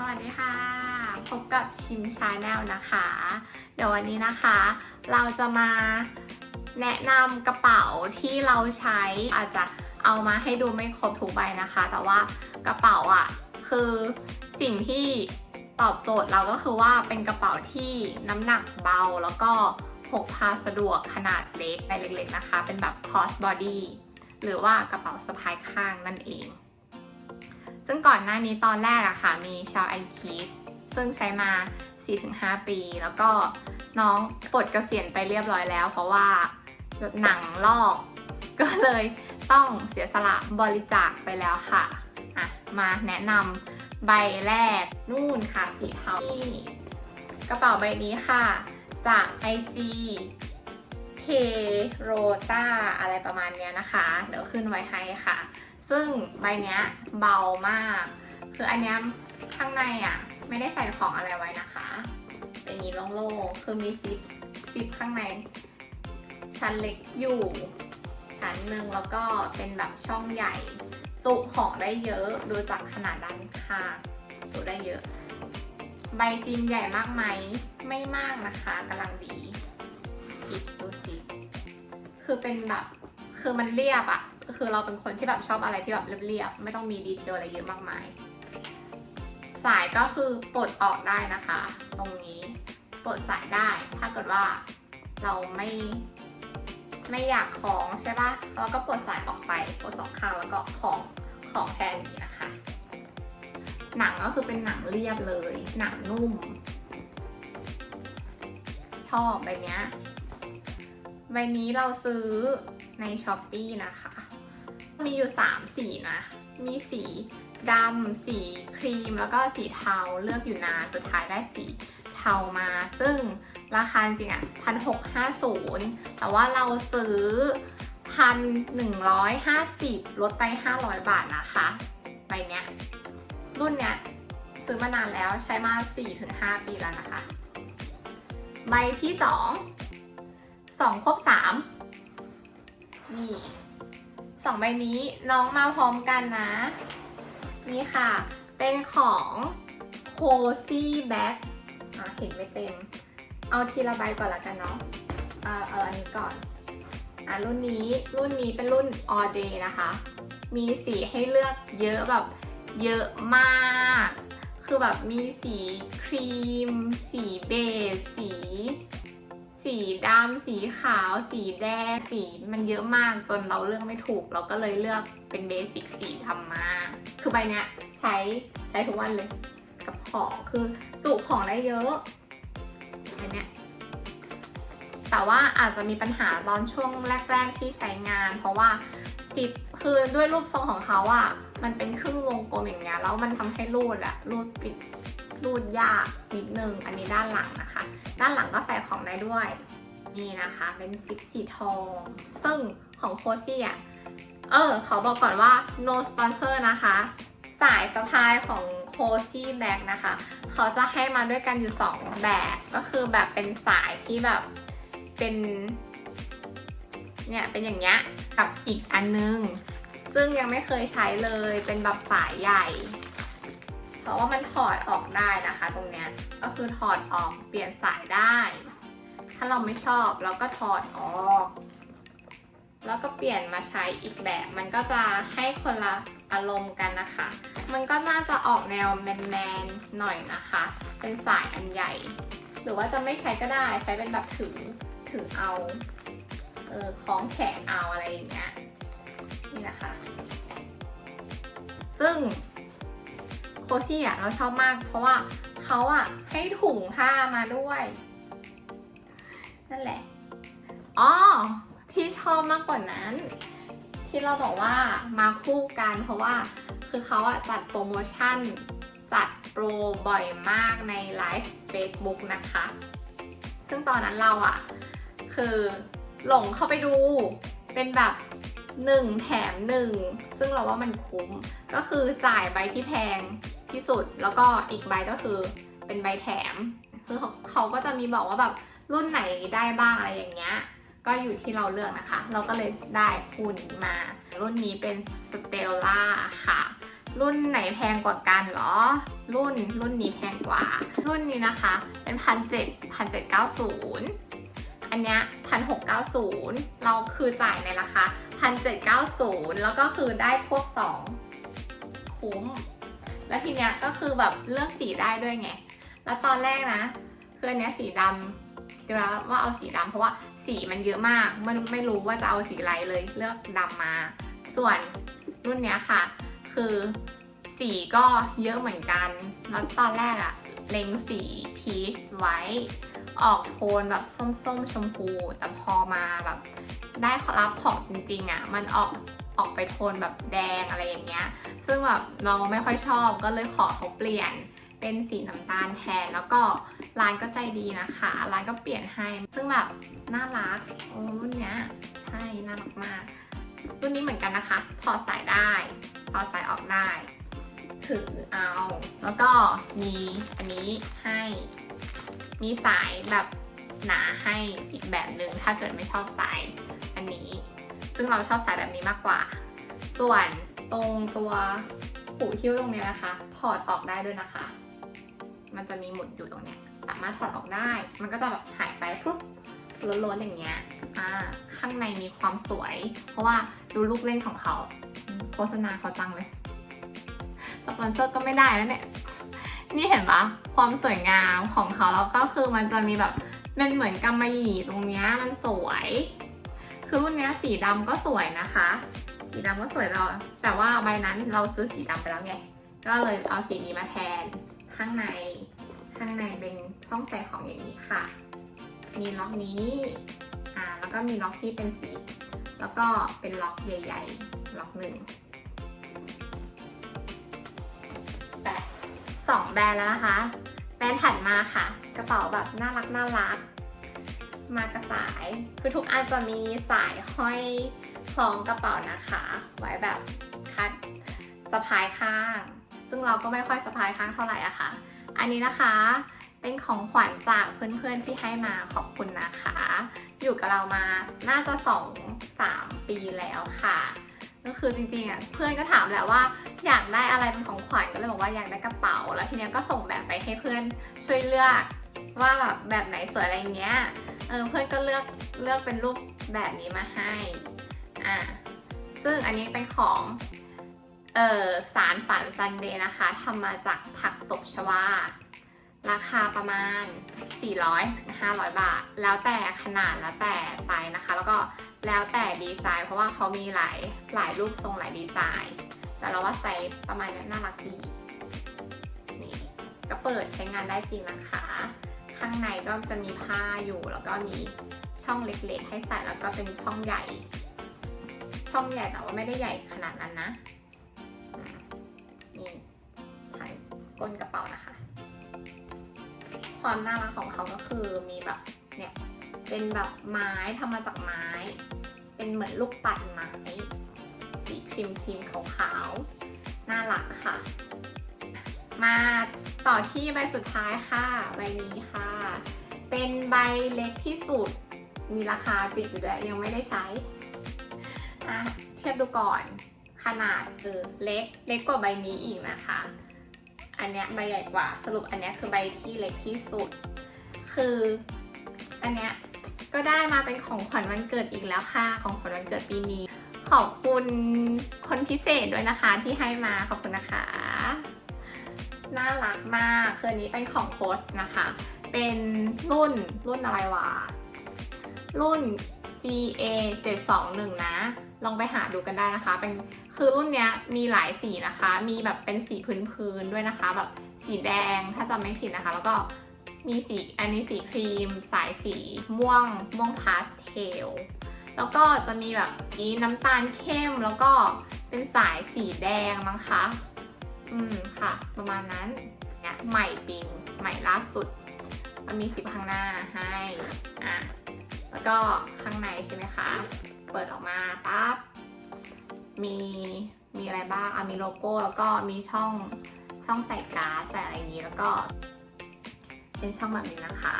สวัสดีค่ะ พบกับชิมชาแนลนะคะ เดี๋ยววันนี้นะคะ เราจะมาแนะนำกระเป๋าที่เราใช้อาจจะเอามาให้ดูไม่ครบทุกใบนะคะ แต่ว่ากระเป๋าอะ่ะคือสิ่งที่ตอบโจทย์เราก็คือว่าเป็นกระเป๋าที่น้ำหนักเบาแล้วก็พกพาสะดวกขนาดเล็กใบเล็กๆนะคะ เป็นแบบ cross body หรือว่ากระเป๋าสะพายข้างนั่นเอง ซึ่งก่อนหน้านี้ตอนแรกอะค่ะ มีชาวแอนคีฟซึ่งใช้มา 4-5 ปี แล้วก็น้องปลดเกษียณไปเรียบร้อยแล้ว เพราะว่าหนังลอก ก็เลยต้องเสียสละบริจาคไปแล้วค่ะอะ มาแนะนำใบแรกนู่นค่ะสีเทานี่กระเป๋าใบนี้ค่ะ จาก IG p r o t a อะไรประมาณเนี้ยนะคะ เดี๋ยวขึ้นไว้ให้ค่ะ ซึ่งใบเนี้ยเบามาก คืออันเนี้ยข้างในอะ ไม่ได้ใส่ของอะไรไว้นะคะ เป็นอย่างนี้โล่งๆคือมีซิปซิปข้างใน ชั้นเล็กอยู่ ชั้นหนึ่งแล้วก็เป็นแบบช่องใหญ่ จุของได้เยอะดูจากขนาดด้านข้างจุได้เยอะ ใบจริงใหญ่มากไหมไม่มากนะคะกำลังดีอีกดูสิคือเป็นแบบคือมันเรียบอะ คือเราเป็นคนที่แบบชอบอะไรที่แบบเรียบๆไม่ต้องมีดีเทลอะไรเยอะมากมาย สายก็คือปลดออกได้นะคะ ตรงนี้ปลดสายได้ถ้าเกิดว่าเราไม่ไม่อยากของใช่ปะเราก็ปลดสายออกไปปลดสองข้างแล้วก็ของของแทนนี้นะคะ หนังก็คือเป็นหนังเรียบเลย หนังนุ่ม ชอบใบเนี้ยใบนี้เราซื้อในช้อปปีนะคะ มีอยู่ 3 สีนะ มีสีดำสีครีม แล้วก็สีเทาเลือกอยู่นานสุดท้ายได้สีเทามา ซึ่งราคาจริงอะพันหกห้าศูนย์แต่ว่าเราซื้อพันหนึ่งร้อยห้าสิบลดไป500บาทนะคะใบเนี้ยรุ่นเนี้ยซื้อมานานแล้วใช้มา4-5ปีแล้วนะคะ ใบที่2 2ครบ3นี่ สองใบนี้น้องมาพร้อมกันนะ นี่ค่ะ เป็นของ Cozy Bag อะเห็นไม่เต็ม เอาทีละใบก่อนละกันเนาะเอาเอาอันนี้ก่อนอะรุ่นนี้รุ่นนี้เป็นรุ่น all day นะคะ มีสีให้เลือกเยอะแบบเยอะมาก คือแบบมีสีครีม สีเบจสี สีดำสีขาว สีแดง สีมันเยอะมากจนเราเลือกไม่ถูก เราก็เลยเลือกเป็นเบสิกสีทำมา คือใบเนี้ยใช้ใช้ทุกวันเลย กับของคือจุของได้เยอะอันเนี้ยแต่ว่าอาจจะมีปัญหาตอนช่วงแรก ๆที่ใช้งาน เพราะว่าซิปคือด้วยรูปทรงของเขาอะมันเป็นครึ่งวงกลมอย่างเงี้ยแล้วมันทำให้รูดอะรูดปิด รูดยากนิดนึง อันนี้ด้านหลังนะคะ ด้านหลังก็ใส่ของได้ด้วย นี่นะคะ เป็นซิปสีทอง ซึ่งของโคซี่อะ เออ ขอบอกก่อนว่า no sponsor นะคะ สายสะพายของ Cozy Bag นะคะ เขาจะให้มาด้วยกันอยู่ 2 แบบ ก็คือแบบเป็นสายที่แบบเป็น เนี่ย เป็นอย่างเงี้ย กับอีกอันนึง ซึ่งยังไม่เคยใช้เลย เป็นแบบสายใหญ่ เพราะว่ามันถอดออกได้นะคะ ตรงเนี้ยก็คือถอดออกเปลี่ยนสายได้ ถ้าเราไม่ชอบเราก็ถอดออก แล้วก็เปลี่ยนมาใช้อีกแบบ มันก็จะให้คนละอารมณ์กันนะคะ มันก็น่าจะออกแนวแมนๆหน่อยนะคะ เป็นสายอันใหญ่ หรือว่าจะไม่ใช้ก็ได้ใช้เป็นแบบถือถือเอาเออคล้องแขนเอาอะไรอย่างเงี้ยนี่นะคะ ซึ่ง โคซี่อะเราชอบมาก เพราะว่าเขาอะให้ถุงผ้ามาด้วย นั่นแหละ อ๋อ ที่ชอบมากกว่านั้น ที่เราบอกว่ามาคู่กัน เพราะว่าคือเขาอะจัดโปรโมชั่น จัดโปรบ่อยมากในไลฟ์ Facebook นะคะ ซึ่งตอนนั้นเราอะ คือหลงเข้าไปดูเป็นแบบ1แถม1ซึ่งเราว่ามันคุ้มก็คือจ่ายใบที่แพง ที่สุด แล้วก็อีกใบก็คือเป็นใบแถม คือเขาเขาก็จะมีบอกว่าแบบรุ่นไหนได้บ้างอะไรอย่างเงี้ย ก็อยู่ที่เราเลือกนะคะ เราก็เลยได้คู่นี้มา รุ่นนี้เป็น Stella ค่ะ รุ่นไหนแพงกว่ากันเหรอ รุ่นรุ่นนี้แพงกว่า รุ่นนี้นะคะ เป็นพันเจ็ดพันเจ็ดเก้าศูนย์อันเนี้ยพันหกเก้าศูนย์เราคือจ่ายในราคาพันเจ็ดเก้าศูนย์แล้วก็คือได้พวกสองคุ้ม แล้วทีเนี้ยก็คือแบบเลือกสีได้ด้วยไง แล้วตอนแรกนะคืออันเนี้ยสีดำคิดว่าว่าเอาสีดำเพราะว่าสีมันเยอะมาก มันไม่รู้ว่าจะเอาสีอะไรเลย เลือกดำมา ส่วนรุ่นเนี้ยค่ะ คือสีก็เยอะเหมือนกัน แล้วตอนแรกอะเล็งสีพีชไว้ ออกโทนแบบส้มๆชมพู แต่พอมาแบบได้รับของจริงๆอะมันออก ออกไปโทนแบบแดงอะไรอย่างเงี้ย ซึ่งแบบเราไม่ค่อยชอบก็เลยขอเขาเปลี่ยนเป็นสีน้ำตาลแทน แล้วก็ร้านก็ใจดีนะคะ ร้านก็เปลี่ยนให้ ซึ่งแบบน่ารัก โอ้รุ่นเนี้ยใช่น่ารักมากรุ่นนี้เหมือนกันนะคะ ถอดสายได้ถอดสายออกได้ ถือเอา แล้วก็มีอันนี้ให้ มีสายแบบหนาให้อีกแบบหนึ่งถ้าเกิดไม่ชอบสายอันนี้ ซึ่งเราชอบสายแบบนี้มากกว่า ส่วนตรงตัวหูหิ้วตรงนี้นะคะ ถอดออกได้ด้วยนะคะ มันจะมีหมุดอยู่ตรงเนี้ย สามารถถอดออกได้ มันก็จะแบบหายไปปุ๊บล้นๆอย่างเงี้ย อ่า ข้างในมีความสวย เพราะว่าดูลูกเล่นของเขา โฆษณาเขาจังเลย สปอนเซอร์ก็ไม่ได้แล้วเนี่ย นี่เห็นปะความสวยงามของเขาแล้วก็คือมันจะมีแบบเป็นเหมือนกำมะหยี่ตรงเนี้ยมันสวย คือรุ่นนี้สีดำก็สวยนะคะ สีดำก็สวยเรา แต่ว่าใบนั้นเราซื้อสีดำไปแล้วไง ก็เลยเอาสีนี้มาแทน ข้างใน ข้างในเป็นช่องใส่ของอย่างนี้ค่ะ มีล็อกนี้ อ่า แล้วก็มีล็อกที่เป็นสี แล้วก็เป็นล็อกใหญ่ ๆ ล็อกหนึ่งแต่สองแบรนด์แล้วนะคะ แบรนด์ถัดมาค่ะ กระเป๋าแบบน่ารักน่ารัก มากระสาย คือทุกอันจะมีสายห้อยคล้องกระเป๋านะคะ ไว้แบบคัดสะพายข้าง ซึ่งเราก็ไม่ค่อยสะพายข้างเท่าไหร่อะค่ะ อันนี้นะคะเป็นของขวัญจากเพื่อนๆที่ให้มาขอบคุณนะคะ อยู่กับเรามาน่าจะสองสามปีแล้วค่ะก็คือจริงๆอะเพื่อนก็ถามแหละว่าอยากได้อะไรเป็นของขวัญก็เลยบอกว่าอยากได้กระเป๋า แล้วทีเนี้ยก็ส่งแบบไปให้เพื่อนช่วยเลือกว่าแบบแบบไหนสวยอะไรเงี้ย เออเพื่อนก็เลือกเลือกเป็นรูปแบบนี้มาให้อะซึ่งอันนี้เป็นของเออสารฝันซันเดย์นะคะทำมาจากผักตบชวาราคาประมาณ 400ถึง500 บาท แล้วแต่ขนาดแล้วแต่ไซส์นะคะ แล้วก็แล้วแต่ดีไซน์ เพราะว่าเขามีหลายหลายรูปทรงหลายดีไซน์ แต่เราว่าไซส์ประมาณนี้น่ารักดีนี่ก็เปิดใช้งานได้จริงนะคะ ข้างในก็จะมีผ้าอยู่ แล้วก็มีช่องเล็กๆ ให้ใส่แล้วก็เป็นช่องใหญ่ ช่องใหญ่แต่ว่าไม่ได้ใหญ่ขนาดนั้นนะนี่ทางก้นกระเป๋านะคะ ความน่ารักของเขาก็คือมีแบบเนี่ยเป็นแบบไม้ทำมาจากไม้ เป็นเหมือนลูกปัดไม้สีครีมครีมขาวๆน่ารักค่ะ มาต่อที่ใบสุดท้ายค่ะ ใบนี้ค่ะ เป็นใบเล็กที่สุด มีราคาติดอยู่ด้วยยังไม่ได้ใช้อะเทียบดูก่อนขนาดคือเล็กเล็กกว่าใบนี้อีกนะคะ อันเนี้ยใบใหญ่กว่าสรุปอันเนี้ยคือใบที่เล็กที่สุด คืออันเนี้ยก็ได้มาเป็นของขวัญวันเกิดอีกแล้วค่ะ ของขวัญวันเกิดปีนี้ ขอบคุณคนพิเศษด้วยนะคะที่ให้มาขอบคุณนะคะ น่ารักมากคือนนี้เป็นของโค้ชนะคะ เป็นรุ่นรุ่นอะไรวะ รุ่น CA 721 นะ ลองไปหาดูกันได้นะคะ เป็นคือรุ่นเนี้ยมีหลายสีนะคะ มีแบบเป็นสีพื้นๆด้วยนะคะ แบบสีแดงถ้าจำไม่ผิดนะคะ แล้วก็มีสีอันนี้สีครีม สายสีม่วงม่วงพาสเทลแล้วก็จะมีแบบนี้น้ำตาลเข้มแล้วก็เป็นสายสีแดงมั้งคะ อืมค่ะ ประมาณนั้นเนี่ยใหม่ปิง ใหม่ล่าสุด มันมีสิบข้างหน้าให้ อะ แล้วก็ข้างในใช่ไหมคะ เปิดออกมาปั๊บ มี มีอะไรบ้างอะมีโลโก้ แล้วก็มีช่อง ช่องใส่การ์ดใส่อะไรอย่างนี้ แล้วก็ เป็นช่องแบบนี้นะคะ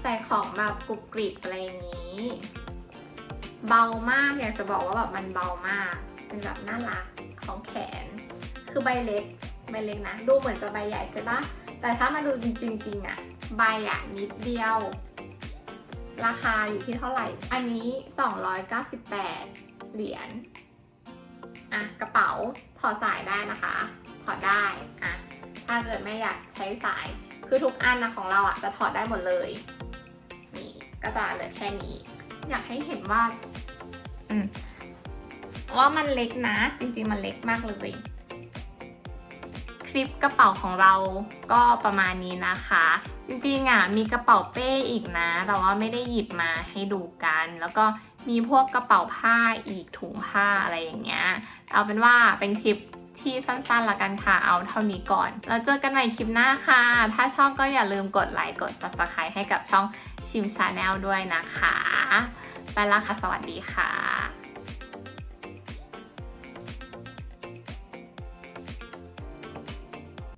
ใส่ของแบบกรุบกริบอะไรอย่างนี้ เบามาก อยากจะบอกว่าแบบมันเบามาก เป็นแบบน่ารักของแขน คือใบเล็กใบเล็กนะ ดูเหมือนจะใบใหญ่ใช่ปะแต่ถ้ามาดูจริงๆอะ ใบอะนิดเดียว ราคาอยู่ที่เท่าไหร่ อันนี้ 298 เหรียญอะกระเป๋าถอดสายได้นะคะ ถอดได้อะถ้าเกิดไม่อยากใช้สายคือทุกอันนะของเราอะจะถอดได้หมดเลยนี่ก็จะเหลือแค่นี้ อยากให้เห็นว่า อืมว่ามันเล็กนะ จริง ๆ มันเล็กมากเลย คลิปกระเป๋าของเราก็ประมาณนี้นะคะ จริงๆอะมีกระเป๋าเป้อีกนะแต่ว่าไม่ได้หยิบมาให้ดูกัน แล้วก็มีพวกกระเป๋าผ้าอีกถุงผ้าอะไรอย่างเงี้ยเอาเป็นว่าเป็นคลิปที่สั้นๆละกันค่ะ เอาเท่านี้ก่อน แล้วเจอกันใหม่คลิปหน้าค่ะ ถ้าชอบก็อย่าลืมกดไลค์ กด subscribe ให้กับช่องชิมชาแนลด้วยนะคะ ไปละค่ะ สวัสดีค่ะ